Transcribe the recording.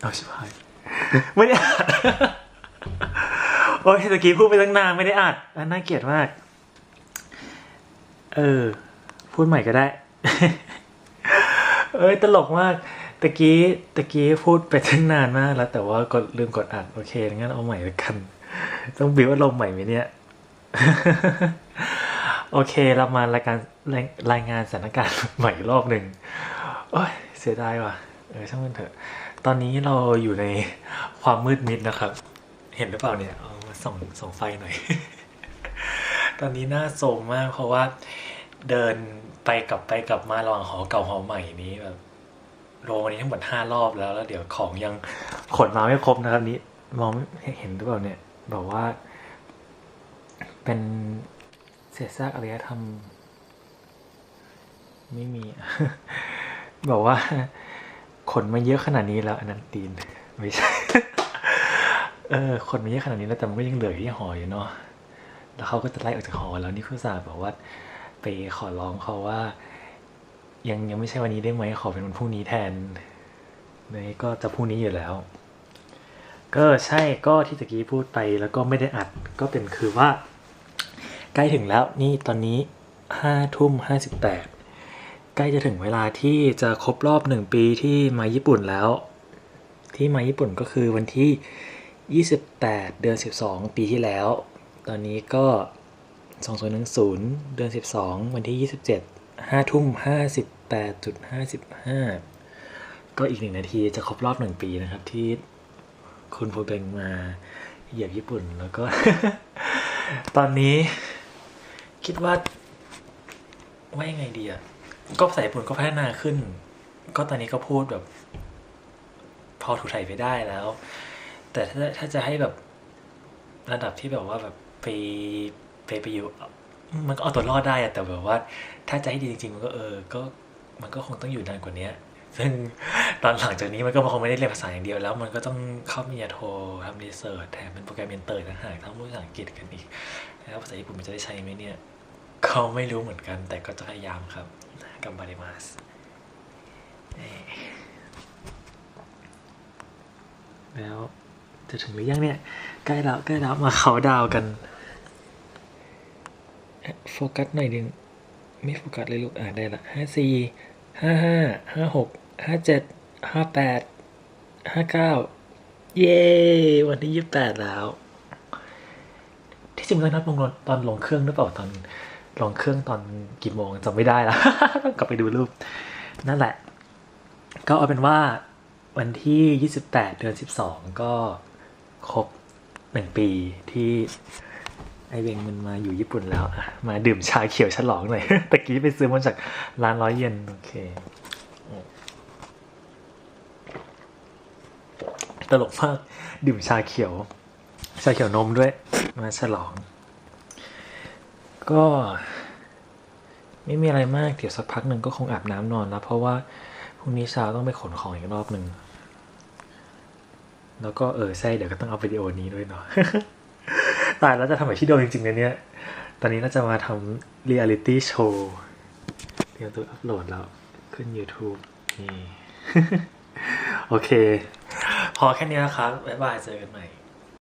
เอาชิบหายไม่ได้อัดโอ้ยตะกี้พูดไปตั้งนานไม่ได้อัดอันน่าเกลียดมาก เออ พูดใหม่ก็ได้ เอ้ยตลกมากตะกี้ตะกี้พูดไปตั้งนานมากแล้ว แต่ว่ากดลืมกดอัดโอเคงั้นเอาใหม่ล้วกัน ต้องบิวอารมณ์ใหม่ไหมเนี่ย โอเคเรามารายการรายรายงานสถานการณ์ใหม่รอบหนึ่งโอ้ยเสียดายว่ะเออช่างมันเถอะ ตอนนี้เราอยู่ในความมืดมิดนะครับ เห็นหรือเปล่าเนี่ยเอามาส่องส่องไฟหน่อย ตอนนี้หน้าโซมมาก เพราะว่าเดินไปกลับไปกลับมาระหว่างหอเก่าหอใหม่นี้แบบโรงนี้ทั้งหมดห้ารอบแล้วแล้วเดี๋ยวของยังขนมาไม่ครบนะครับนี้ มองไม่เห็นหรือเปล่าเนี่ยบอกว่า เป็นเศษซากอารยธรรม ไม่มีบอกว่า ขนมาเยอะขนาดนี้แล้วอันนั้นตีนไม่ใช่เออขนมาเยอะขนาดนี้แล้วแต่มันก็ยังเหลืออยู่ที่หออยู่เนาะแล้วเขาก็จะไล่ออกจากหอแล้วนี่คุณสาห์บอกว่า ไปขอร้องเขาว่า ยังยังไม่ใช่วันนี้ได้ไหมขอเป็นวันพรุ่งนี้แทนนี่ก็จะพรุ่งนี้อยู่แล้ว ก็ใช่ก็ที่ตะกี้พูดไปแล้วก็ไม่ได้อัดก็เป็นคือว่า ใกล้ถึงแล้วนี่ตอนนี้ห้าทุ่มห้าสิบแปด ใกล้จะถึงเวลาที่จะครบรอบหนึ่งปีที่มาญี่ปุ่นแล้ว ที่มาญี่ปุ่นก็คือวันที่ 28 เดือน 12 ปีที่แล้ว ตอนนี้ก็ 2010 เดือน 12 วันที่ 27 5ทุ่ม58.55 ก็อีกหนึ่งนาทีจะครบรอบหนึ่งปีนะครับที่คุณโพเบงมาเหยียบญี่ปุ่นแล้วก็ ตอนนี้คิดว่าว่ายังไงดีอะ ก็ภาษาญี่ปุ่นก็พัฒนาขึ้น ก็ตอนนี้ก็พูดแบบ พอถูกไถ่ไปได้แล้ว แต่ถ้าถ้าจะให้แบบระดับที่แบบว่าแบบไปไปไปอยู่ มันก็เอาตัวรอดได้อะแต่แบบว่า ถ้าจะให้ดีจริงๆมันก็เออ ก็มันก็คงต้องอยู่นานกว่านี้ซึ่งตอนหลังจากนี้มันก็คงไม่ได้เรียนภาษาอย่างเดียวแล้ว มันก็ต้องเข้ามียาโททำรีเสิร์ชแถมเป็นโปรแกรมเมนเตอร์ต่างหากทั้งภาษาอังกฤษกันอีกแล้วภาษาญี่ปุ่นมันจะได้ใช้ไหมเนี่ยเขาไม่รู้เหมือนกัน แต่ก็จะพยายามครับ กับบาริมาสแล้วจะถึงหรือยังเนี่ย ใกล้แล้วใกล้แล้วมาเขาดาวกัน โฟกัสหน่อยดึง ไม่โฟกัสเลยลูก อ่าได้ละห้าสี่ห้าห้าห้าหกห้าเจ็ดห้าแปดห้าเก้าเย้ วันที่ยี่สิบแปดแล้ว ที่จริงแล้วนัดลงตอนลงเครื่องหรือเปล่าตอน ลองเครื่องตอนกี่โมงจำไม่ได้แล้วต้องกลับไปดูรูป นั่นแหละ ก็เอาเป็นว่าวันที่ 28 เดือน 12 ก็ครบหนึ่งปีที่ไอเวงมันมาอยู่ญี่ปุ่นแล้วอะมาดื่มชาเขียวฉลองหน่อยตะกี้ไปซื้อมาจากร้านร้อยเยนโอเคตลกมากดื่มชาเขียว ชาเขียวนมด้วย มาฉลอง ก็ ไม่มีอะไรมากเดี๋ยวสักพักหนึ่งก็คงอาบน้ำนอนแล้วเพราะว่าพรุ่งนี้เช้าต้องไปขนของอีกรอบหนึ่งแล้วก็เออใช่เดี๋ยวก็ต้องเอาวิดีโอนี้ด้วยเนาะตายแล้วจะทำแบบที่โดนจริงๆนะเนี่ย ตอนนี้น่าจะมาทำเรียลิตี้โชว์เตรียมตัวอัพโหลดแล้ว ขึ้น YouTube นี่ โอเค พอแค่นี้นะครับ บ๊ายบาย เจอกันใหม่